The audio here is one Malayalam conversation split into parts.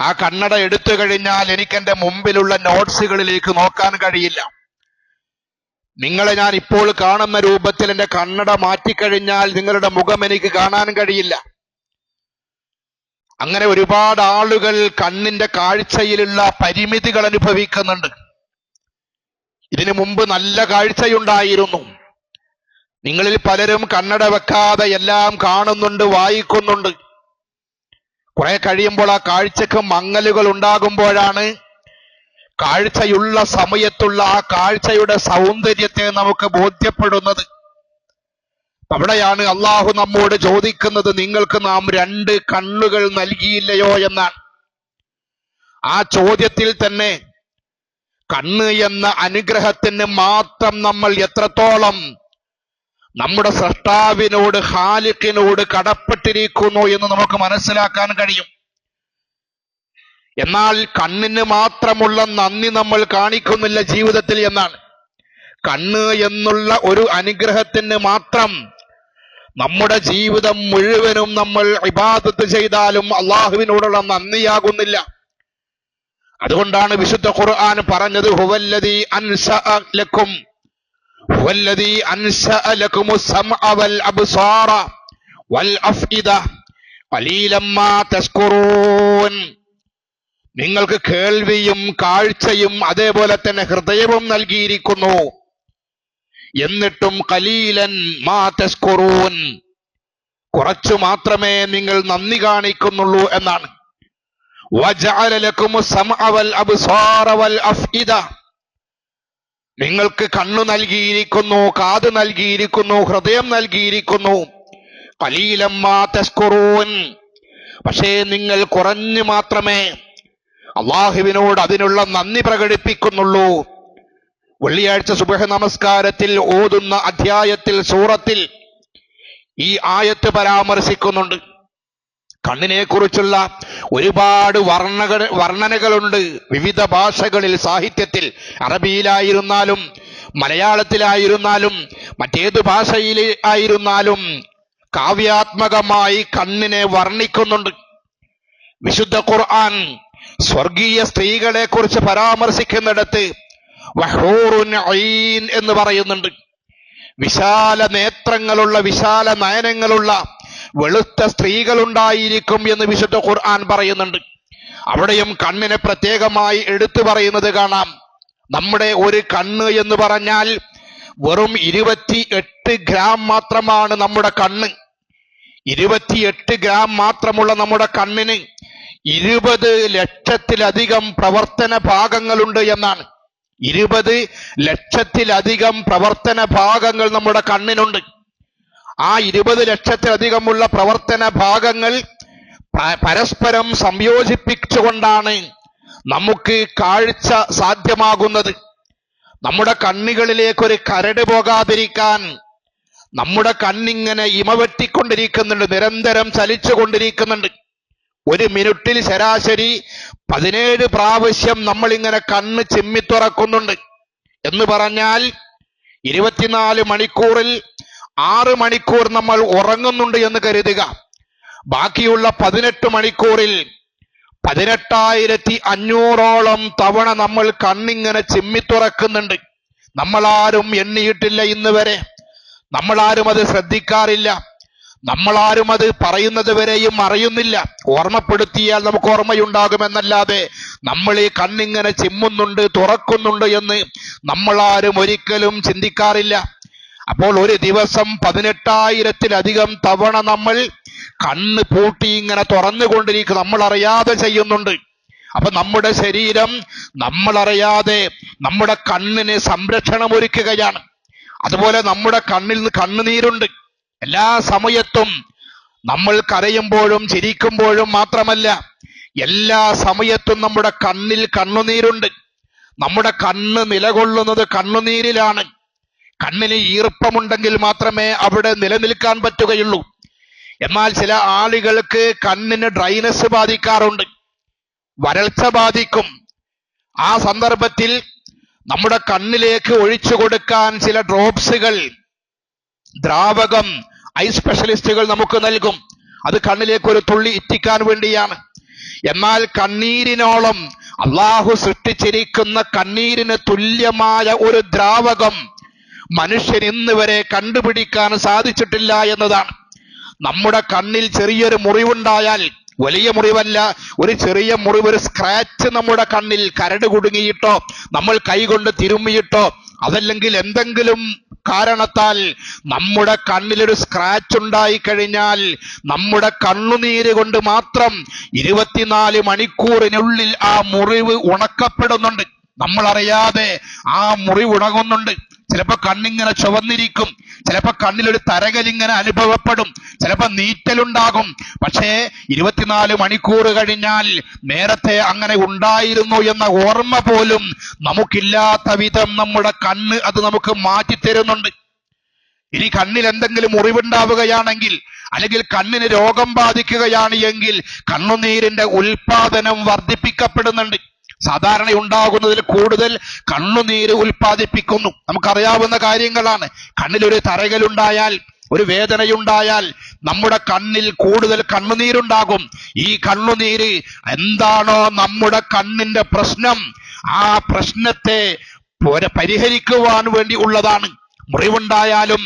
ആ കണ്ണട എടുത്തു കഴിഞ്ഞാൽ എനിക്ക് എന്റെ മുമ്പിലുള്ള നോട്ട്സുകളിലേക്ക് നോക്കാൻ കഴിയില്ല. നിങ്ങളെ ഞാൻ ഇപ്പോൾ കാണുന്ന രൂപത്തിൽ എന്റെ കണ്ണട മാറ്റിക്കഴിഞ്ഞാൽ നിങ്ങളുടെ മുഖം എനിക്ക് കാണാൻ കഴിയില്ല. അങ്ങനെ ഒരുപാട് ആളുകൾ കണ്ണിന്റെ കാഴ്ചയിലുള്ള പരിമിതികൾ അനുഭവിക്കുന്നുണ്ട്. ഇതിനു മുമ്പ് നല്ല കാഴ്ചയുണ്ടായിരുന്നു. നിങ്ങളിൽ പലരും കണ്ണട വെക്കാതെ എല്ലാം കാണുന്നുണ്ട് വായിക്കുന്നുണ്ട്. കുറെ കഴിയുമ്പോൾ ആ കാഴ്ചക്ക് മങ്ങലുകൾ ഉണ്ടാകുമ്പോഴാണ് കാഴ്ചയുള്ള സമയത്തുള്ള ആ കാഴ്ചയുടെ സൗന്ദര്യത്തെ നമുക്ക് ബോധ്യപ്പെടുന്നത്. അവിടെയാണ് അള്ളാഹു നമ്മോട് ചോദിക്കുന്നത് നിങ്ങൾക്ക് നാം രണ്ട് കണ്ണുകൾ നൽകിയില്ലയോ എന്നാണ്. ആ ചോദ്യത്തിൽ തന്നെ കണ്ണ് എന്ന അനുഗ്രഹത്തിന് മാത്രം നമ്മൾ എത്രത്തോളം നമ്മുടെ സൃഷ്ടാവിനോട് ഹാലിക്കിനോട് കടപ്പെട്ടിരിക്കുന്നു എന്ന് നമുക്ക് മനസ്സിലാക്കാൻ കഴിയും. എന്നാൽ കണ്ണിന് മാത്രമുള്ള നന്ദി നമ്മൾ കാണിക്കുന്നില്ല ജീവിതത്തിൽ എന്നാണ്. കണ്ണ് എന്നുള്ള ഒരു അനുഗ്രഹത്തിന് മാത്രം നമ്മുടെ ജീവിതം മുഴുവനും നമ്മൾ ഇബാദത്ത് ചെയ്താലും അള്ളാഹുവിനോടുള്ള നന്ദിയാകുന്നില്ല. അതുകൊണ്ടാണ് വിശുദ്ധ ഖുർആൻ പറഞ്ഞത് ഹുവല്ലതി അൻശഅ ലക്കും أنشأ لكم السمع സമഅ വൽ قليلا ഖലീലം മാ നിങ്ങൾക്ക് കേൾവിയും കാഴ്ചയും അതേപോലെ തന്നെ ഹൃദയവും നൽകിയിരിക്കുന്നു. എന്നിട്ടും കലീലൻ മാ തസ്കുറൂൻ. കുറച്ചു മാത്രമേ നിങ്ങൾ നന്ദി കാണിക്കുന്നുള്ളൂ എന്നാണ്. വജഅല സം സമഅ വൽ അബ്സാറ വൽ അഫ്ഇദ. നിങ്ങൾക്ക് കണ്ണു നൽകിയിരിക്കുന്നു കാത് നൽകിയിരിക്കുന്നു ഹൃദയം നൽകിയിരിക്കുന്നു. തസ്കുറൂൻ. പക്ഷേ നിങ്ങൾ കുറഞ്ഞു മാത്രമേ അള്ളാഹുവിനോട് അതിനുള്ള നന്ദി പ്രകടിപ്പിക്കുന്നുള്ളൂ. വെള്ളിയാഴ്ച സുബഹ നമസ്കാരത്തിൽ ഓതുന്ന അധ്യായത്തിൽ സൂറത്തിൽ ഈ ആയത്ത് പരാമർശിക്കുന്നുണ്ട്. കണ്ണിനെ കുറിച്ചുള്ള ഒരുപാട് വർണകൾ വർണനകളുണ്ട്. വിവിധ ഭാഷകളിൽ സാഹിത്യത്തിൽ അറബിയിലായിരുന്നാലും മലയാളത്തിലായിരുന്നാലും മറ്റേത് ഭാഷയിൽ ആയിരുന്നാലും കാവ്യാത്മകമായി കണ്ണിനെ വർണിക്കുന്നുണ്ട്. വിശുദ്ധ ഖുർആൻ സ്വർഗീയ സ്ത്രീകളെ കുറിച്ച് പരാമർശിക്കുന്നിടത്ത് എന്ന് പറയുന്നുണ്ട്. വിശാല നേത്രങ്ങളുള്ള വിശാല നയനങ്ങളുള്ള വെളുത്ത സ്ത്രീകളുണ്ടായിരിക്കും എന്ന് വിശുദ്ധ ഖുർആൻ പറയുന്നുണ്ട്. അവിടെയും കണ്ണിനെ പ്രത്യേകമായി എടുത്തു പറയുന്നത് കാണാം. നമ്മുടെ ഒരു കണ്ണ് എന്ന് പറഞ്ഞാൽ വെറും ഇരുപത്തി എട്ട് ഗ്രാം മാത്രമാണ് നമ്മുടെ കണ്ണ്. ഇരുപത്തിയെട്ട് ഗ്രാം മാത്രമുള്ള നമ്മുടെ കണ്ണിന് ഇരുപത് ലക്ഷത്തിലധികം പ്രവർത്തന ഭാഗങ്ങളുണ്ട് എന്നാണ്. ഇരുപത് ലക്ഷത്തിലധികം പ്രവർത്തന ഭാഗങ്ങൾ നമ്മുടെ കണ്ണിനുണ്ട്. ആ ഇരുപത് ലക്ഷത്തിലധികമുള്ള പ്രവർത്തന ഭാഗങ്ങൾ പരസ്പരം സംയോജിപ്പിച്ചുകൊണ്ടാണ് നമുക്ക് കാഴ്ച സാധ്യമാകുന്നത്. നമ്മുടെ കണ്ണുകളിലേക്ക് ഒരു കരട് പോകാതിരിക്കാൻ നമ്മുടെ കണ്ണിങ്ങനെ ഇമവെട്ടിക്കൊണ്ടിരിക്കുന്നുണ്ട് നിരന്തരം ചലിച്ചുകൊണ്ടിരിക്കുന്നുണ്ട്. ഒരു മിനിറ്റിൽ ശരാശരി പതിനേഴ് പ്രാവശ്യം നമ്മളിങ്ങനെ കണ്ണ് ചിമ്മി തുറക്കുന്നുണ്ട് എന്ന് പറഞ്ഞാൽ ഇരുപത്തിനാല് മണിക്കൂറിൽ ആറ് മണിക്കൂർ നമ്മൾ ഉറങ്ങുന്നുണ്ട് എന്ന് കരുതുക. ബാക്കിയുള്ള പതിനെട്ട് മണിക്കൂറിൽ പതിനെട്ടായിരത്തി അഞ്ഞൂറോളം തവണ നമ്മൾ കണ്ണിങ്ങനെ ചിമ്മി തുറക്കുന്നുണ്ട് നമ്മളാരും എണ്ണിയിട്ടില്ല ഇന്ന് വരെ. നമ്മളാരും അത് ശ്രദ്ധിക്കാറില്ല. നമ്മളാരും അത് പറയുന്നത് വരെയും അറിയുന്നില്ല. ഓർമ്മപ്പെടുത്തിയാൽ നമുക്ക് ഓർമ്മയുണ്ടാകുമെന്നല്ലാതെ നമ്മൾ ഈ കണ്ണിങ്ങനെ ചിമ്മുന്നുണ്ട് തുറക്കുന്നുണ്ട് എന്ന് നമ്മളാരും ഒരിക്കലും ചിന്തിക്കാറില്ല. അപ്പോൾ ഒരു ദിവസം പതിനെട്ടായിരത്തിലധികം തവണ നമ്മൾ കണ്ണ് പൂട്ടി ഇങ്ങനെ തുറന്നുകൊണ്ടിരിക്കും നമ്മൾ അറിയാതെ ചെയ്യുന്നുണ്ട്. അപ്പൊ നമ്മുടെ ശരീരം നമ്മൾ അറിയാതെ നമ്മുടെ കണ്ണിന് സംരക്ഷണം ഒരുക്കുകയാണ്. അതുപോലെ നമ്മുടെ കണ്ണിൽ നിന്ന് കണ്ണുനീരുണ്ട്. എല്ലാ സമയത്തും നമ്മൾ കരയുമ്പോഴും ചിരിക്കുമ്പോഴും മാത്രമല്ല എല്ലാ സമയത്തും നമ്മുടെ കണ്ണിൽ കണ്ണുനീരുണ്ട്. നമ്മുടെ കണ്ണ് നിലകൊള്ളുന്നത് കണ്ണുനീരിലാണ്. കണ്ണിന് ഈർപ്പമുണ്ടെങ്കിൽ മാത്രമേ അവിടെ നിലനിൽക്കാൻ പറ്റുകയുള്ളൂ. എന്നാൽ ചില ആളുകൾക്ക് കണ്ണിന് ഡ്രൈനസ് ബാധിക്കാറുണ്ട്. വരൾച്ച ബാധിക്കും. ആ സന്ദർഭത്തിൽ നമ്മുടെ കണ്ണിലേക്ക് ഒഴിച്ചു കൊടുക്കാൻ ചില ഡ്രോപ്സുകൾ ദ്രാവകം ഐ സ്പെഷ്യലിസ്റ്റുകൾ നമുക്ക് നൽകും. അത് കണ്ണിലേക്ക് ഒരു തുള്ളി ഇറ്റിക്കാൻ വേണ്ടിയാണ്. എന്നാൽ കണ്ണീരിനോളം അള്ളാഹു സൃഷ്ടിച്ചിരിക്കുന്ന കണ്ണീരിന് തുല്യമായ ഒരു ദ്രാവകം മനുഷ്യൻ ഇന്ന് വരെ കണ്ടുപിടിക്കാൻ സാധിച്ചിട്ടില്ല എന്നതാണ്. നമ്മുടെ കണ്ണിൽ ചെറിയൊരു മുറിവുണ്ടായാൽ വലിയ മുറിവല്ല ഒരു ചെറിയ മുറിവ് ഒരു സ്ക്രാച്ച് നമ്മുടെ കണ്ണിൽ കരട് കുടുങ്ങിയിട്ടോ നമ്മൾ കൈകൊണ്ട് തിരുമ്മിയിട്ടോ അതല്ലെങ്കിൽ എന്തെങ്കിലും കാരണത്താൽ നമ്മുടെ കണ്ണിലൊരു സ്ക്രാച്ച് ഉണ്ടായി കഴിഞ്ഞാൽ നമ്മുടെ കണ്ണുനീര് കൊണ്ട് മാത്രം ഇരുപത്തിനാല് മണിക്കൂറിനുള്ളിൽ ആ മുറിവ് ഉണക്കപ്പെടുന്നുണ്ട്. നമ്മൾ അറിയാതെ ആ മുറിവ് ഉണങ്ങുന്നുണ്ട്. ചിലപ്പോ കണ്ണിങ്ങനെ ചുവന്നിരിക്കും. ചിലപ്പോ കണ്ണിലൊരു തരകലിങ്ങനെ അനുഭവപ്പെടും. ചിലപ്പോ നീറ്റലുണ്ടാകും. പക്ഷേ ഇരുപത്തിനാല് മണിക്കൂർ കഴിഞ്ഞാൽ നേരത്തെ അങ്ങനെ ഉണ്ടായിരുന്നു എന്ന ഓർമ്മ പോലും നമുക്കില്ലാത്ത വിധം നമ്മുടെ കണ്ണ് അത് നമുക്ക് മാറ്റിത്തരുന്നുണ്ട്. ഇനി കണ്ണിൽ എന്തെങ്കിലും മുറിവുണ്ടാവുകയാണെങ്കിൽ അല്ലെങ്കിൽ കണ്ണിന് രോഗം ബാധിക്കുകയാണ് എങ്കിൽ കണ്ണുനീരിന്റെ ഉൽപാദനം വർദ്ധിപ്പിക്കപ്പെടുന്നുണ്ട്. സാധാരണ ഉണ്ടാകുന്നതിൽ കൂടുതൽ കണ്ണുനീര് ഉൽപ്പാദിപ്പിക്കുന്നു. നമുക്കറിയാവുന്ന കാര്യങ്ങളാണ്. കണ്ണിലൊരു തറകലുണ്ടായാൽ ഒരു വേദനയുണ്ടായാൽ നമ്മുടെ കണ്ണിൽ കൂടുതൽ കണ്ണുനീരുണ്ടാകും. ഈ കണ്ണുനീര് എന്താണോ നമ്മുടെ കണ്ണിന്റെ പ്രശ്നം ആ പ്രശ്നത്തെ പോരെ പരിഹരിക്കുവാൻ വേണ്ടി ഉള്ളതാണ്. മുറിവുണ്ടായാലും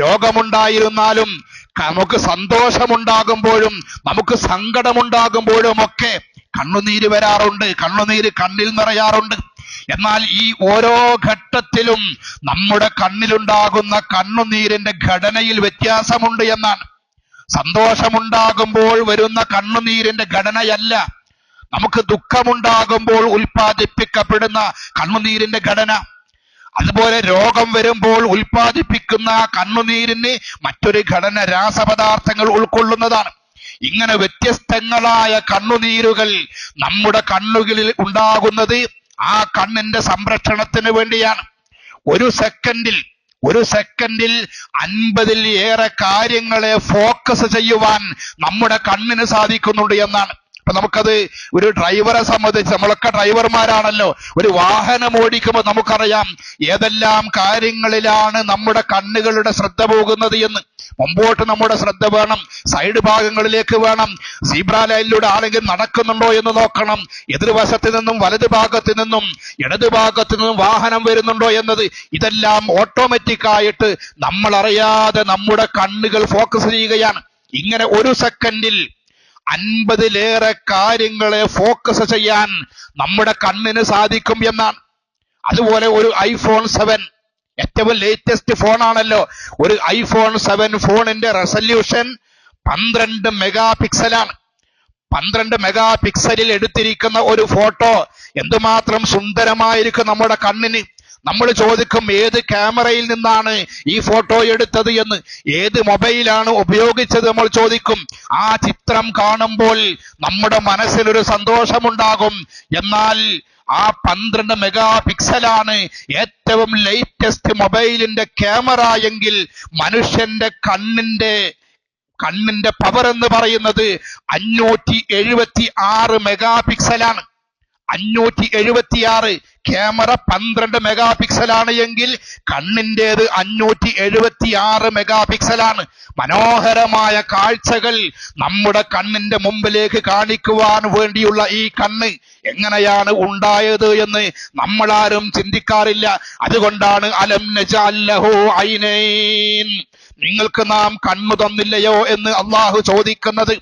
രോഗമുണ്ടായിരുന്നാലും നമുക്ക് സന്തോഷമുണ്ടാകുമ്പോഴും നമുക്ക് സങ്കടമുണ്ടാകുമ്പോഴും ഒക്കെ കണ്ണുനീര് വരാറുണ്ട് കണ്ണുനീര് കണ്ണിൽ നിറയാറുണ്ട്. എന്നാൽ ഈ ഓരോ ഘട്ടത്തിലും നമ്മുടെ കണ്ണിലുണ്ടാകുന്ന കണ്ണുനീരിന്റെ ഘടനയിൽ വ്യത്യാസമുണ്ട് എന്നാണ്. സന്തോഷമുണ്ടാകുമ്പോൾ വരുന്ന കണ്ണുനീരിന്റെ ഘടനയല്ല. നമുക്ക് ദുഃഖമുണ്ടാകുമ്പോൾ ഉൽപ്പാദിപ്പിക്കപ്പെടുന്ന കണ്ണുനീരിന്റെ ഘടന. അതുപോലെ രോഗം വരുമ്പോൾ ഉൽപ്പാദിപ്പിക്കുന്ന കണ്ണുനീരിന് മറ്റൊരു ഘടന രാസപദാർത്ഥങ്ങൾ ഉൾക്കൊള്ളുന്നതാണ്. ഇങ്ങനെ വ്യത്യസ്തങ്ങളായ കണ്ണുനീരുകൾ നമ്മുടെ കണ്ണുകളിൽ ഉണ്ടാകുന്നത് ആ കണ്ണിന്റെ സംരക്ഷണത്തിന് വേണ്ടിയാണ്. ഒരു സെക്കൻഡിൽ ഒരു സെക്കൻഡിൽ അൻപതിൽ ഏറെ കാര്യങ്ങളെ ഫോക്കസ് ചെയ്യുവാൻ നമ്മുടെ കണ്ണിന് സാധിക്കുന്നുണ്ട് എന്നാണ്. അപ്പൊ നമുക്കത് ഒരു ഡ്രൈവറെ സംബന്ധിച്ച് നമ്മളൊക്കെ ഡ്രൈവർമാരാണല്ലോ. ഒരു വാഹനം ഓടിക്കുമ്പോൾ നമുക്കറിയാം ഏതെല്ലാം കാര്യങ്ങളിലാണ് നമ്മുടെ കണ്ണുകളുടെ ശ്രദ്ധ പോകുന്നത് എന്ന്. മുമ്പോട്ട് നമ്മുടെ ശ്രദ്ധ വേണം സൈഡ് ഭാഗങ്ങളിലേക്ക് വേണം സീബ്ര ലൈനിലൂടെ ആരെങ്കിലും നടക്കുന്നുണ്ടോ എന്ന് നോക്കണം. എതിർവശത്ത് നിന്നും വലത് ഭാഗത്ത് നിന്നും ഇടത് ഭാഗത്ത് നിന്നും വാഹനം വരുന്നുണ്ടോ എന്നത് ഇതെല്ലാം ഓട്ടോമാറ്റിക് ആയിട്ട് നമ്മൾ അറിയാതെ നമ്മുടെ കണ്ണുകൾ ഫോക്കസ് ചെയ്യുകയാണ്. ഇങ്ങനെ ഒരു സെക്കൻഡിൽ അൻപതിലേറെ കാര്യങ്ങളെ ഫോക്കസ് ചെയ്യാൻ നമ്മുടെ കണ്ണിന് സാധിക്കും എന്നാണ്. അതുപോലെ ഒരു ഐഫോൺ സെവൻ ഏറ്റവും ലേറ്റസ്റ്റ് ഫോണാണല്ലോ ഒരു ഐഫോൺ സെവൻ ഫോണിന്റെ റെസല്യൂഷൻ പന്ത്രണ്ട് മെഗാ പിക്സലാണ് പന്ത്രണ്ട് മെഗാ എടുത്തിരിക്കുന്ന ഒരു ഫോട്ടോ എന്തുമാത്രം സുന്ദരമായിരിക്കും നമ്മുടെ കണ്ണിന്. നമ്മൾ ചോദിക്കും ഏത് ക്യാമറയിൽ നിന്നാണ് ഈ ഫോട്ടോ എടുത്തത് എന്ന്? ഏത് മൊബൈലാണ് ഉപയോഗിച്ചത് നമ്മൾ ചോദിക്കും. ആ ചിത്രം കാണുമ്പോൾ നമ്മുടെ മനസ്സിലൊരു സന്തോഷമുണ്ടാകും. എന്നാൽ ആ പന്ത്രണ്ട് മെഗാ പിക്സലാണ് ഏറ്റവും ലേറ്റസ്റ്റ് മൊബൈലിന്റെ ക്യാമറ എങ്കിൽ മനുഷ്യന്റെ കണ്ണിന്റെ കണ്ണിന്റെ പവർ എന്ന് പറയുന്നത് അഞ്ഞൂറ്റി എഴുപത്തി ആറ് മെഗാ പിക്സലാണ് അഞ്ഞൂറ്റി എഴുപത്തി ആറ് ക്യാമറ പന്ത്രണ്ട് മെഗാ പിക്സലാണ് എങ്കിൽ കണ്ണിന്റെത് അഞ്ഞൂറ്റി എഴുപത്തി ആറ് മെഗാ പിക്സലാണ് മനോഹരമായ കാഴ്ചകൾ നമ്മുടെ കണ്ണിന്റെ മുമ്പിലേക്ക് കാണിക്കുവാൻ വേണ്ടിയുള്ള ഈ കണ്ണ് എങ്ങനെയാണ് ഉണ്ടായത് എന്ന് നമ്മളാരും ചിന്തിക്കാറില്ല. അതുകൊണ്ടാണ് അലം നജഅല്ലഹു ഐനൈൻ നിങ്ങൾക്ക് നാം കണ്ണു തന്നില്ലയോ എന്ന് അള്ളാഹു ചോദിക്കുന്നത്.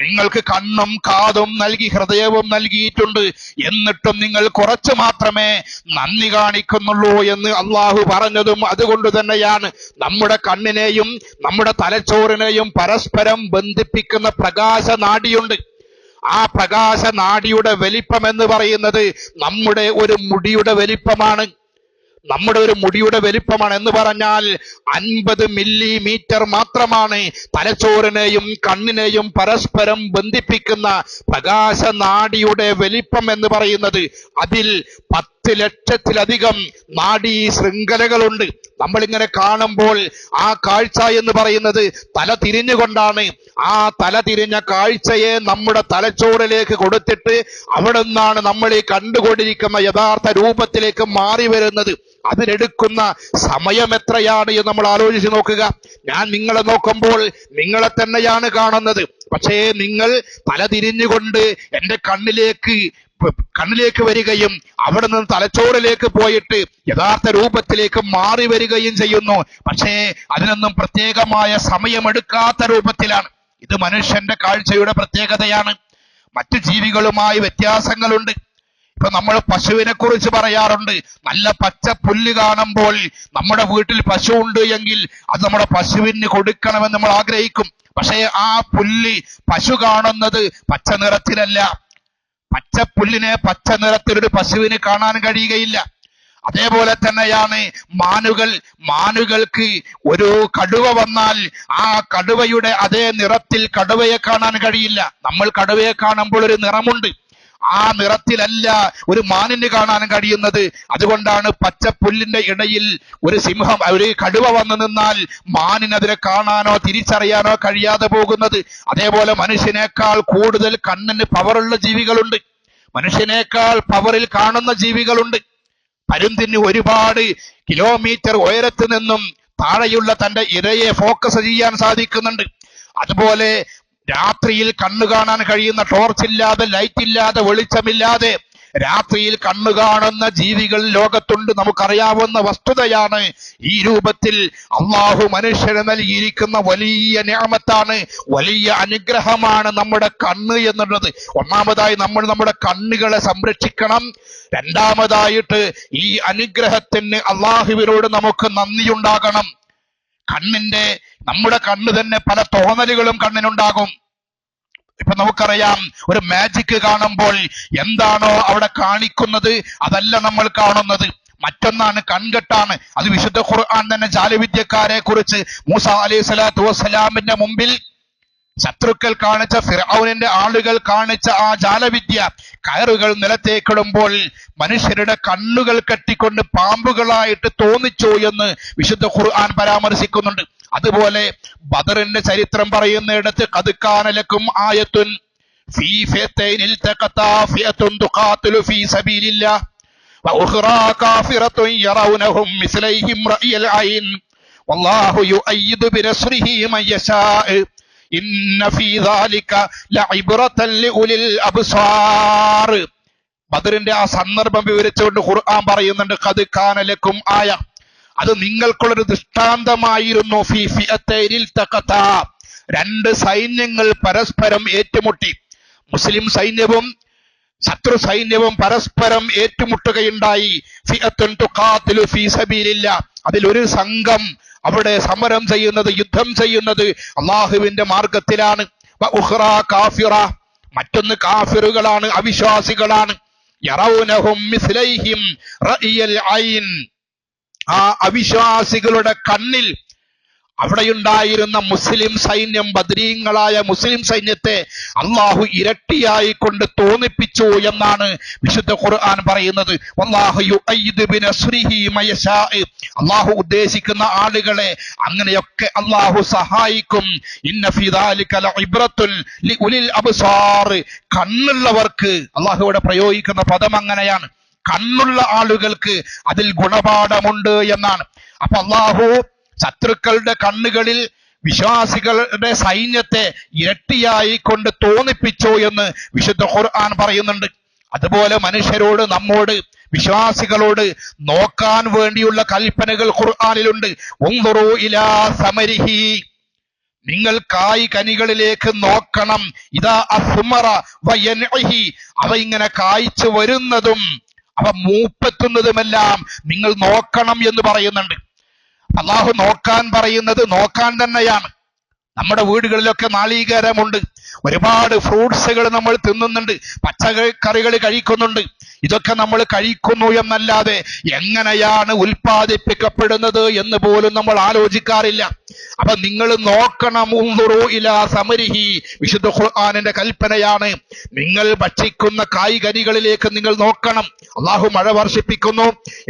നിങ്ങൾക്ക് കണ്ണും കാതും നൽകി ഹൃദയവും നൽകിയിട്ടുണ്ട്. എന്നിട്ടും നിങ്ങൾ കുറച്ച് മാത്രമേ നന്ദി കാണിക്കുന്നുള്ളൂ എന്ന് അള്ളാഹു പറഞ്ഞതും അതുകൊണ്ട് തന്നെയാണ്. നമ്മുടെ കണ്ണിനെയും നമ്മുടെ തലച്ചോറിനെയും പരസ്പരം ബന്ധിപ്പിക്കുന്ന പ്രകാശ നാടിയുണ്ട്. ആ പ്രകാശ നാടിയുടെ വലിപ്പം എന്ന് പറയുന്നത് നമ്മുടെ ഒരു മുടിയുടെ വലിപ്പമാണ്. നമ്മുടെ ഒരു മുടിയുടെ വലിപ്പമാണ് എന്ന് പറഞ്ഞാൽ അൻപത് മില്ലിമീറ്റർ മാത്രമാണ്. തലച്ചോറിനെയും കണ്ണിനെയും പരസ്പരം ബന്ധിപ്പിക്കുന്ന പ്രകാശ നാടിയുടെ വലിപ്പം എന്ന് പറയുന്നത്. അതിൽ പത്ത് പത്ത് ലക്ഷത്തിലധികം നാഡീ ശൃംഖലകളുണ്ട്. നമ്മളിങ്ങനെ കാണുമ്പോൾ ആ കാഴ്ച എന്ന് പറയുന്നത് തല തിരിഞ്ഞുകൊണ്ടാണ്. ആ തല തിരിഞ്ഞ കാഴ്ചയെ നമ്മുടെ തലച്ചോറിലേക്ക് കൊടുത്തിട്ട് അവിടെ നിന്നാണ് നമ്മൾ ഈ കണ്ടുകൊണ്ടിരിക്കുന്ന യഥാർത്ഥ രൂപത്തിലേക്ക് മാറി വരുന്നത്. അതിനെടുക്കുന്ന സമയം എത്രയാണ് എന്ന് നമ്മൾ ആലോചിച്ച് നോക്കുക. ഞാൻ നിങ്ങളെ നോക്കുമ്പോൾ നിങ്ങളെ തന്നെയാണ് കാണുന്നത്. പക്ഷേ നിങ്ങൾ തല തിരിഞ്ഞുകൊണ്ട് എന്റെ കണ്ണിലേക്ക് കണ്ണിലേക്ക് വരികയും അവിടെ നിന്ന് തലച്ചോറിലേക്ക് പോയിട്ട് യഥാർത്ഥ രൂപത്തിലേക്ക് മാറി വരികയും ചെയ്യുന്നു. പക്ഷേ അതിനൊന്നും പ്രത്യേകമായ സമയമെടുക്കാത്ത രൂപത്തിലാണ്. ഇത് മനുഷ്യന്റെ കാഴ്ചയുടെ പ്രത്യേകതയാണ്. മറ്റു ജീവികളുമായി വ്യത്യാസങ്ങളുണ്ട്. ഇപ്പൊ നമ്മൾ പശുവിനെ കുറിച്ച് പറയാറുണ്ട്. നല്ല പച്ച പുല്ല് കാണുമ്പോൾ നമ്മുടെ വീട്ടിൽ പശു ഉണ്ട് എങ്കിൽ അത് നമ്മുടെ പശുവിന് കൊടുക്കണമെന്ന് നമ്മൾ ആഗ്രഹിക്കും. പക്ഷേ ആ പുല്ല് പശു കാണുന്നത് പച്ച നിറത്തിലല്ല. പച്ച പുല്ലിനെ പച്ച നിറത്തിൽ ഒരു പശുവിന് കാണാൻ കഴിയുകയില്ല. അതേപോലെ തന്നെയാണ് മാനുകൾ. മാനുകൾക്ക് ഒരു കടുവ വന്നാൽ ആ കടുവയുടെ അതേ നിറത്തിൽ കടുവയെ കാണാൻ കഴിയില്ല. നമ്മൾ കടുവയെ കാണുമ്പോൾ ഒരു നിറമുണ്ട്. ആ നിറത്തിലല്ല ഒരു മാനിന് കാണാൻ കഴിയുന്നത്. അതുകൊണ്ടാണ് പച്ചപ്പുല്ലിന്റെ ഇടയിൽ ഒരു സിംഹം ഒരു കടുവ വന്നു നിന്നാൽ മാനിന് അതിനെ കാണാനോ തിരിച്ചറിയാനോ കഴിയാതെ പോകുന്നത്. അതേപോലെ മനുഷ്യനേക്കാൾ കൂടുതൽ കണ്ണിന് പവറുള്ള ജീവികളുണ്ട്. മനുഷ്യനേക്കാൾ പവറിൽ കാണുന്ന ജീവികളുണ്ട്. പരുന്തിന് ഒരുപാട് കിലോമീറ്റർ ഉയരത്ത് നിന്നും താഴെയുള്ള തന്റെ ഇരയെ ഫോക്കസ് ചെയ്യാൻ സാധിക്കുന്നുണ്ട്. അതുപോലെ രാത്രിയിൽ കണ്ണു കാണാൻ കഴിയുന്ന ടോർച്ച് ഇല്ലാതെ ലൈറ്റ് ഇല്ലാതെ വെളിച്ചമില്ലാതെ രാത്രിയിൽ കണ്ണു കാണുന്ന ജീവികൾ ലോകത്തുണ്ട്. നമുക്കറിയാവുന്ന വസ്തുതയാണ് ഈ രൂപത്തിൽ അള്ളാഹു മനുഷ്യന് നൽകിയിരിക്കുന്ന വലിയ ഞാമത്താണ് വലിയ അനുഗ്രഹമാണ് നമ്മുടെ കണ്ണ് എന്നുള്ളത്. ഒന്നാമതായി നമ്മൾ നമ്മുടെ കണ്ണുകളെ സംരക്ഷിക്കണം. രണ്ടാമതായിട്ട് ഈ അനുഗ്രഹത്തിന് അള്ളാഹുവിനോട് നമുക്ക് നന്ദിയുണ്ടാകണം. കണ്ണിന്റെ നമ്മുടെ കണ്ണ് തന്നെ പല തോന്നലുകളും കണ്ണിനുണ്ടാകും. ഇപ്പൊ നമുക്കറിയാം ഒരു മാജിക് കാണുമ്പോൾ എന്താണോ അവിടെ കാണിക്കുന്നത് അതല്ല നമ്മൾ കാണുന്നത്. മറ്റൊന്നാണ് കൺകെട്ടാണ്. അത് വിശുദ്ധ ഖുർആൻ തന്നെ ജാലവിദ്യക്കാരെ കുറിച്ച് മൂസ അലൈഹി സ്വലാത്തു വസ്സലാമിന്റെ മുമ്പിൽ ശത്രുക്കൾ കാണിച്ച ഫിറൌനിന്റെ ആളുകൾ കാണിച്ച ആ ജാലവിദ്യ. കയറുകൾ നിലത്തേക്കിടുമ്പോൾ മനുഷ്യരുടെ കണ്ണുകൾ കെട്ടിക്കൊണ്ട് പാമ്പുകളായിട്ട് തോന്നിച്ചു എന്ന് വിശുദ്ധ ഖുർആൻ പരാമർശിക്കുന്നുണ്ട്. അതുപോലെ ബദറിന്റെ ചരിത്രം പറയുന്നിടത്ത് കതുക്കാനലക്കും ആയത്തുൻ ഫീ ഫിയത്തൈൻ ഇൽതഖതാ ഫിയത്തുൻ തുഖാതിലു ഫീ സബീലില്ലാഹ് وأخرى كافرة يرونهم مثليهم رأي العين والله يؤيد بنصره من يشاء إن في ذلك لعبرة لأولي الأبصار ബദറിന്റെ ആ സന്ദർഭം വിവരിച്ചുകൊണ്ട് ഖുർആൻ പറയുന്നുണ്ട് കത് കാനലക്കും ആയ അത് നിങ്ങൾക്കുള്ളൊരു ദൃഷ്ടാന്തമായിരുന്നു. രണ്ട് സൈന്യങ്ങൾ പരസ്പരം ഏറ്റുമുട്ടി. മുസ്ലിം സൈന്യവും ശത്രു സൈന്യവും പരസ്പരം ഏറ്റുമുട്ടുകയുണ്ടായി. അതിലൊരു സംഘം അവിടെ സമരം ചെയ്യുന്നത് യുദ്ധം ചെയ്യുന്നത് അള്ളാഹുവിന്റെ മാർഗത്തിലാണ്. കാഫിറ. മറ്റൊന്ന് കാഫിറുകളാണ് അവിശ്വാസികളാണ്. ആ അവിശ്വാസികളുടെ കണ്ണിൽ അവിടെയുണ്ടായിരുന്ന മുസ്ലിം സൈന്യം ബദ്രീങ്ങളായ മുസ്ലിം സൈന്യത്തെ അള്ളാഹു ഇരട്ടിയായി കൊണ്ട് തോന്നിപ്പിച്ചു എന്നാണ് വിശുദ്ധ ഖുർആൻ പറയുന്നത്. അള്ളാഹു ഉദ്ദേശിക്കുന്ന ആളുകളെ അങ്ങനെയൊക്കെ അള്ളാഹു സഹായിക്കും. കണ്ണുള്ളവർക്ക് അള്ളാഹു ഇവിടെ പ്രയോഗിക്കുന്ന പദം അങ്ങനെയാണ്. കണ്ണുള്ള ആളുകൾക്ക് അതിൽ ഗുണപാഠമുണ്ട് എന്നാണ്. അപ്പൊ അള്ളാഹു ശത്രുക്കളുടെ കണ്ണുകളിൽ വിശ്വാസികളുടെ സൈന്യത്തെ ഇരട്ടിയായി കൊണ്ട് തോന്നിപ്പിച്ചു എന്ന് വിശുദ്ധ ഖുർആൻ പറയുന്നുണ്ട്. അതുപോലെ മനുഷ്യരോട് നമ്മോട് വിശ്വാസികളോട് നോക്കാൻ വേണ്ടിയുള്ള കൽപ്പനകൾ ഖുർആാനിലുണ്ട്. ഇലാ സമരിഹി. നിങ്ങൾ കായ് കനികളിലേക്ക് നോക്കണം. ഇതാ അസുമറ അവ ഇങ്ങനെ കായ്ച്ചു വരുന്നതും അവ മൂപ്പെത്തുന്നതുമെല്ലാം നിങ്ങൾ നോക്കണം എന്ന് പറയുന്നുണ്ട്. അള്ളാഹു നോക്കാൻ പറയുന്നത് നോക്കാൻ തന്നെയാണ്. നമ്മുടെ വീടുകളിലൊക്കെ നാളീകരമുണ്ട്. ഒരുപാട് ഫ്രൂട്ട്സുകൾ നമ്മൾ തിന്നുന്നുണ്ട്. പച്ചക്കറികൾ കഴിക്കുന്നുണ്ട്. ഇതൊക്കെ നമ്മൾ കഴിക്കുന്നു എന്നല്ലാതെ എങ്ങനെയാണ് ഉൽപ്പാദിപ്പിക്കപ്പെടുന്നത് എന്ന് പോലും നമ്മൾ ആലോചിക്കാറില്ല. അപ്പൊ നിങ്ങൾ നോക്കണം സമരിഹി വിശുദ്ധ ഖുർആാനിന്റെ കൽപ്പനയാണ്. നിങ്ങൾ ഭക്ഷിക്കുന്ന കായ്കനികളിലേക്ക് നിങ്ങൾ നോക്കണം. അള്ളാഹു മഴ വർഷിപ്പിക്കുന്നു.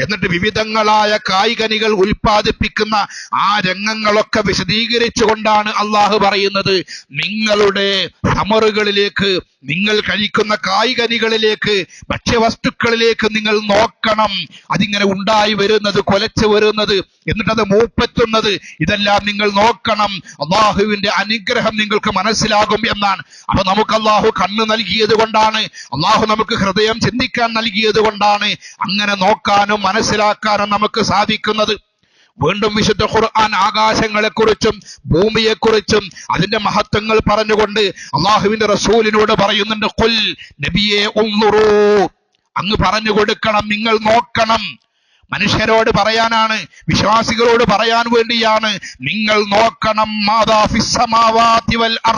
എന്നിട്ട് വിവിധങ്ങളായ കായ്കനികൾ ഉൽപ്പാദിപ്പിക്കുന്ന ആ രംഗങ്ങളൊക്കെ വിശദീകരിച്ചുകൊണ്ടാണ് അള്ളാഹു പറയുന്നത്. നിങ്ങളുടെ സമറുകളിലേക്ക് നിങ്ങൾ കഴിക്കുന്ന കായ്കനികളിലേക്ക് ഭക്ഷ്യവസ്തുക്കളിലേക്ക് നിങ്ങൾ നോക്കണം. അതിങ്ങനെ ഉണ്ടായി വരുന്നത് കൊലച്ചു വരുന്നത് എന്നിട്ടത് മൂപ്പെത്തുന്നത് ഇതെല്ലാം നിങ്ങൾ നോക്കണം. അള്ളാഹുവിന്റെ അനുഗ്രഹം നിങ്ങൾക്ക് മനസ്സിലാകും എന്നാണ്. അപ്പൊ നമുക്ക് അള്ളാഹു കണ്ണ് നൽകിയത് കൊണ്ടാണ്. അള്ളാഹു നമുക്ക് ഹൃദയം ചിന്തിക്കാൻ നൽകിയത് കൊണ്ടാണ്. അങ്ങനെ നോക്കാനും മനസ്സിലാക്കാനും നമുക്ക് സാധിക്കുന്നത്. വീണ്ടും വിശുദ്ധ ഖുർആൻ ആകാശങ്ങളെക്കുറിച്ചും ഭൂമിയെക്കുറിച്ചും അതിന്റെ മഹത്വങ്ങൾ പറഞ്ഞുകൊണ്ട് അള്ളാഹുവിന്റെ റസൂലിനോട് പറയുന്നുണ്ട് കൊൽ നബിയെ ഉള്ളുറൂ അങ്ങ് പറഞ്ഞു കൊടുക്കണം നിങ്ങൾ നോക്കണം. മനുഷ്യരോട് പറയാനാണ് വിശ്വാസികളോട് പറയാൻ വേണ്ടിയാണ്. നിങ്ങൾ നോക്കണം മാതാ അർ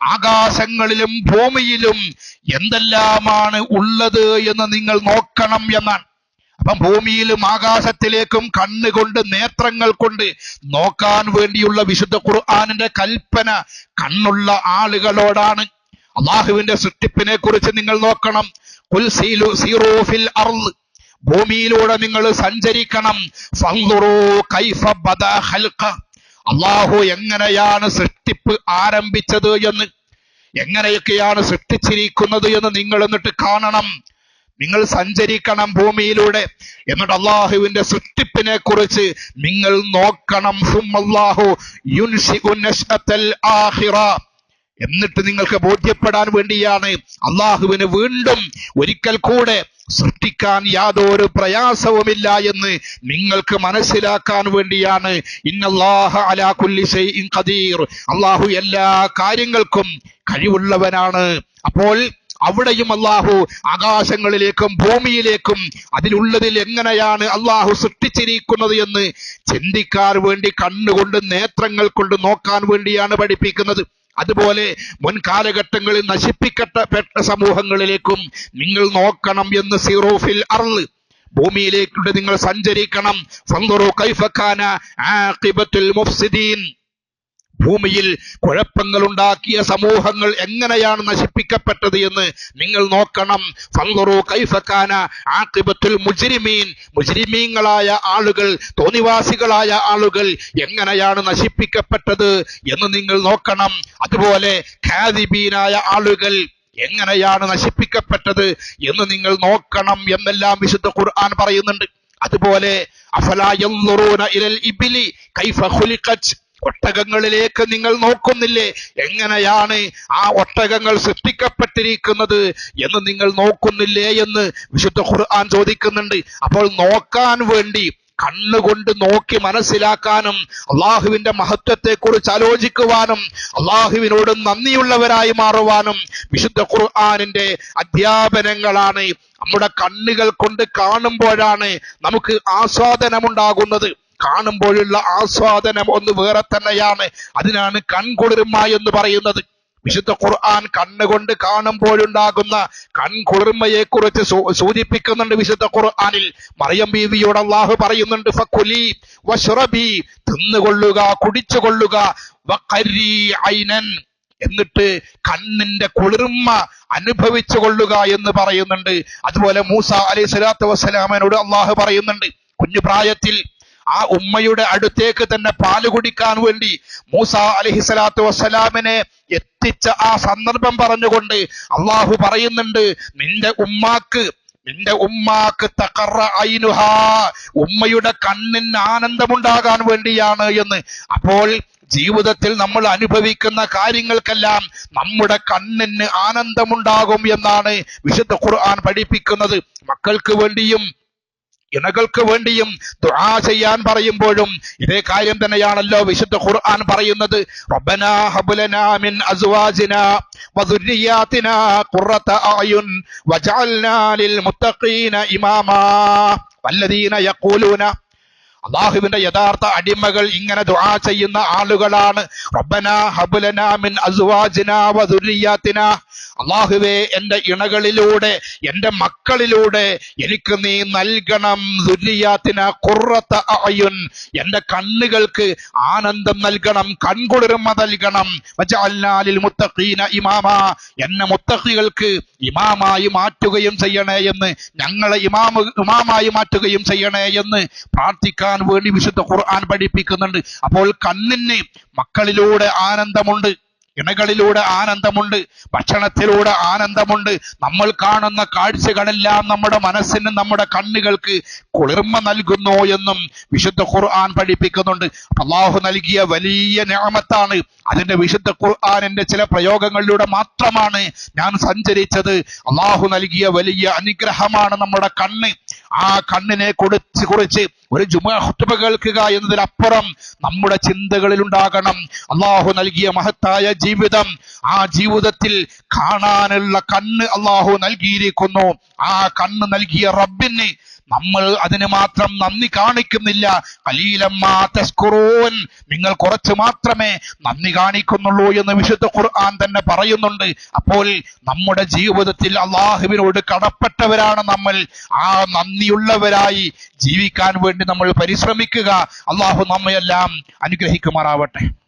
ആകാശങ്ങളിലും ഭൂമിയിലും എന്തെല്ലാമാണ് ഉള്ളത് എന്ന് നിങ്ങൾ നോക്കണം എന്നാണ്. അപ്പം ഭൂമിയിലും ആകാശത്തിലേക്കും കണ്ണുകൊണ്ട് നേത്രങ്ങൾ കൊണ്ട് നോക്കാൻ വേണ്ടിയുള്ള വിശുദ്ധ ഖുർആാനിന്റെ കൽപ്പന കണ്ണുള്ള ആളുകളോടാണ്. അള്ളാഹുവിന്റെ സൃഷ്ടിപ്പിനെ കുറിച്ച് നിങ്ങൾ നോക്കണം. കുൽ സീലു സീറൂ ഫിൽ അർൾ ഭൂമിയിലൂടെ നിങ്ങൾ സഞ്ചരിക്കണം. കൈഫ അള്ളാഹു എങ്ങനെയാണ് സൃഷ്ടിപ്പ് ആരംഭിച്ചത് എന്ന് എങ്ങനെയൊക്കെയാണ് സൃഷ്ടിച്ചിരിക്കുന്നത് എന്ന് നിങ്ങൾ എന്നിട്ട് കാണണം. നിങ്ങൾ സഞ്ചരിക്കണം ഭൂമിയിലൂടെ. എന്നിട്ട് അള്ളാഹുവിന്റെ സൃഷ്ടിപ്പിനെ കുറിച്ച് നിങ്ങൾ നോക്കണം. എന്നിട്ട് നിങ്ങൾക്ക് ബോധ്യപ്പെടാൻ വേണ്ടിയാണ് അള്ളാഹുവിന് വീണ്ടും ഒരിക്കൽ കൂടെ സൃഷ്ടിക്കാൻ യാതൊരു പ്രയാസവുമില്ല എന്ന് നിങ്ങൾക്ക് മനസ്സിലാക്കാൻ വേണ്ടിയാണ്. അള്ളാഹു എല്ലാ കാര്യങ്ങൾക്കും കഴിവുള്ളവനാണ്. അപ്പോൾ അവിടെയും അള്ളാഹു ആകാശങ്ങളിലേക്കും ഭൂമിയിലേക്കും അതിലുള്ളതിൽ എങ്ങനെയാണ് അള്ളാഹു സൃഷ്ടിച്ചിരിക്കുന്നത് എന്ന് ചിന്തിക്കാൻ വേണ്ടി കണ്ണുകൊണ്ട് നേത്രങ്ങൾ കൊണ്ട് നോക്കാൻ വേണ്ടിയാണ് പഠിപ്പിക്കുന്നത്. അതുപോലെ മുൻ കാലഘട്ടങ്ങളിൽ നശിപ്പിക്കപ്പെട്ട സമൂഹങ്ങളിലേക്കും നിങ്ങൾ നോക്കണം എന്ന് സീറോഫിൽ അർൾ ഭൂമിയിലേക്കൂടെ നിങ്ങൾ സഞ്ചരിക്കണം. ഭൂമിയിൽ കുഴപ്പങ്ങൾ ഉണ്ടാക്കിയ സമൂഹങ്ങൾ എങ്ങനെയാണ് നശിപ്പിക്കപ്പെട്ടത് എന്ന് നിങ്ങൾ നോക്കണം. ഫൻദുറു കൈഫ കാന ആഖിബത്തുൽ മുജ്രിമീൻ. മുജ്രിമീങ്ങളായ ആളുകൾ തോന്നിവാസികളായ ആളുകൾ എങ്ങനെയാണ് നശിപ്പിക്കപ്പെട്ടത് എന്ന് നിങ്ങൾ നോക്കണം. അതുപോലെ ഖാദിബീനായ ആളുകൾ എങ്ങനെയാണ് നശിപ്പിക്കപ്പെട്ടത് എന്ന് നിങ്ങൾ നോക്കണം എന്നെല്ലാം വിശുദ്ധ ഖുർആൻ പറയുന്നുണ്ട്. അതുപോലെ അഫലാ ഇലൽ ഇബ്ലി കൈഫ ഖുലിഖത്. ഒട്ടകങ്ങളിലേക്ക് നിങ്ങൾ നോക്കുന്നില്ലേ? എങ്ങനെയാണ് ആ ഒട്ടകങ്ങൾ സൃഷ്ടിക്കപ്പെട്ടിരിക്കുന്നത് എന്ന് നിങ്ങൾ നോക്കുന്നില്ലേ എന്ന് വിശുദ്ധ ഖുർആൻ ചോദിക്കുന്നുണ്ട്. അപ്പോൾ നോക്കാൻ വേണ്ടി കണ്ണുകൊണ്ട് നോക്കി മനസ്സിലാക്കാനും അള്ളാഹുവിന്റെ മഹത്വത്തെ കുറിച്ച് ആലോചിക്കുവാനും അള്ളാഹുവിനോട് നന്ദിയുള്ളവരായി മാറുവാനും വിശുദ്ധ ഖുർആാനിന്റെ അധ്യാപനങ്ങളാണ് നമ്മുടെ കണ്ണുകൾ കൊണ്ട് കാണുമ്പോഴാണ് നമുക്ക് ആസ്വാദനമുണ്ടാകുന്നത്. കാണുമ്പോഴുള്ള ആസ്വാദനം ഒന്ന് വേറെ തന്നെയാണ്. അതിനാണ് കൺകുളിർമ എന്ന് പറയുന്നത്. വിശുദ്ധ ഖുർആൻ കണ്ണുകൊണ്ട് കാണുമ്പോഴുണ്ടാകുന്ന കൺകുളിർമയെ കുറിച്ച് സൂചിപ്പിക്കുന്നുണ്ട് വിശുദ്ധ ഖുർആനിൽ. മറിയം ബീവിയോട് അള്ളാഹു പറയുന്നുണ്ട് ഫക്കുലി വഷ്റബി തിന്നുകൊള്ളുക കുടിച്ചുകൊള്ളുക എന്നിട്ട് കണ്ണിന്റെ കുളിർമ അനുഭവിച്ചു കൊള്ളുക എന്ന് പറയുന്നുണ്ട്. അതുപോലെ മൂസ അലൈഹി സ്വലാത്തു വസ്സലാമനോട് അള്ളാഹു പറയുന്നുണ്ട് കുഞ്ഞു പ്രായത്തിൽ ആ ഉമ്മയുടെ അടുത്തേക്ക് തന്നെ പാൽ കുടിക്കാൻ വേണ്ടി മൂസ അലഹിസലാത്തു വസ്സലാമിനെ എത്തിച്ച ആ സന്ദർഭം പറഞ്ഞുകൊണ്ട് അള്ളാഹു പറയുന്നുണ്ട് നിന്റെ ഉമ്മാക്ക് നിന്റെ ഉമ്മാക്ക് തകറ ഐനുഹ ഉമ്മയുടെ കണ്ണിന് ആനന്ദമുണ്ടാകാൻ വേണ്ടിയാണ് എന്ന്. അപ്പോൾ ജീവിതത്തിൽ നമ്മൾ അനുഭവിക്കുന്ന കാര്യങ്ങൾക്കെല്ലാം നമ്മുടെ കണ്ണിന് ആനന്ദമുണ്ടാകും എന്നാണ് വിശുദ്ധ ഖുർആൻ പഠിപ്പിക്കുന്നത്. മക്കൾക്ക് വേണ്ടിയും ഇണകൾക്ക് വേണ്ടിയും ദുആ ചെയ്യാൻ പറയുമ്പോഴും ഇതേ കാര്യം തന്നെയാണല്ലോ വിശുദ്ധ ഖുർആൻ പറയുന്നത്. റബ്ബനാ ഹബ്ലനാ മിൻ അസ്വാജിനാ വദുരിയാതിനാ ഖുറത അയുൻ വജഅൽനാ ലിൽ മുത്തഖീന ഇമാമാ വല്ലദീന യഖൂലൂന അള്ളാഹുവിന്റെ യഥാർത്ഥ അടിമകൾ ഇങ്ങനെ ദുആ ചെയ്യുന്ന ആളുകളാണ്. റബ്ബന ഹബ്ലനാ മിൻ അസ്വാജിന വ ദുർരിയാത്തിന അള്ളാഹുവേ എന്റെ ഇണകളിലൂടെ എന്റെ മക്കളിലൂടെ എനിക്ക് നീ നൽകണം. ദുര്യാത്തിന കുറത്ത അയുൻ എന്റെ കണ്ണുകൾക്ക് ആനന്ദം നൽകണം കൺകുളിർമ നൽകണം. വജഅൽനാലിൽ മുത്തഖീന ഇമാമ. എന്നെ മുത്തഖികൾക്ക് ഇമാമായി മാറ്റുകയും ചെയ്യണേ എന്ന് ഞങ്ങളെ ഇമാമ ഇമാമായി മാറ്റുകയും ചെയ്യണേ എന്ന് പ്രാർത്ഥിക്കാൻ വേണ്ടി വിശുദ്ധ ഖുർആൻ പഠിപ്പിക്കുന്നുണ്ട്. അപ്പോൾ കണ്ണിന് മക്കളിലൂടെ ആനന്ദമുണ്ട് ഇണകളിലൂടെ ആനന്ദമുണ്ട് ഭക്ഷണത്തിലൂടെ ആനന്ദമുണ്ട്. നമ്മൾ കാണുന്ന കാഴ്ചകളെല്ലാം നമ്മുടെ മനസ്സിന് നമ്മുടെ കണ്ണുകൾക്ക് കുളിർമ നൽകുന്നു എന്നും വിശുദ്ധ ഖുർആൻ പഠിപ്പിക്കുന്നുണ്ട്. അള്ളാഹു നൽകിയ വലിയ ഞാമത്താണ്. അതിന്റെ വിശുദ്ധ ഖുർആാനിന്റെ ചില പ്രയോഗങ്ങളിലൂടെ മാത്രമാണ് ഞാൻ സഞ്ചരിച്ചത്. അള്ളാഹു നൽകിയ വലിയ അനുഗ്രഹമാണ് നമ്മുടെ കണ്ണ്. ആ കണ്ണിനെ കുറിച്ച് കുറിച്ച് ഒരു ജുമാ ഹുത്തുബ കേൾക്കുക എന്നതിലപ്പുറം നമ്മുടെ ചിന്തകളിൽ ഉണ്ടാകണം അള്ളാഹു നൽകിയ മഹത്തായ ജീവിതം. ആ ജീവിതത്തിൽ കാണാനുള്ള കണ്ണ് അള്ളാഹു നൽകിയിരിക്കുന്നു. ആ കണ്ണ് നൽകിയ റബ്ബിന് നമ്മൾ അതിന് മാത്രം നന്ദി കാണിക്കുന്നില്ല. കലീലമ്മാ തസ്കുറൂൻ. നിങ്ങൾ കുറച്ച് മാത്രമേ നന്ദി കാണിക്കുന്നുള്ളൂ എന്ന് വിശുദ്ധ ഖുർആൻ തന്നെ പറയുന്നുണ്ട്. അപ്പോൾ നമ്മുടെ ജീവിതത്തിൽ അള്ളാഹുവിനോട് കടപ്പെട്ടവരാണ് നമ്മൾ. ആ നന്ദിയുള്ളവരായി ജീവിക്കാൻ വേണ്ടി നമ്മൾ പരിശ്രമിക്കുക. അള്ളാഹു നമ്മയെല്ലാം അനുഗ്രഹിക്കുമാറാവട്ടെ.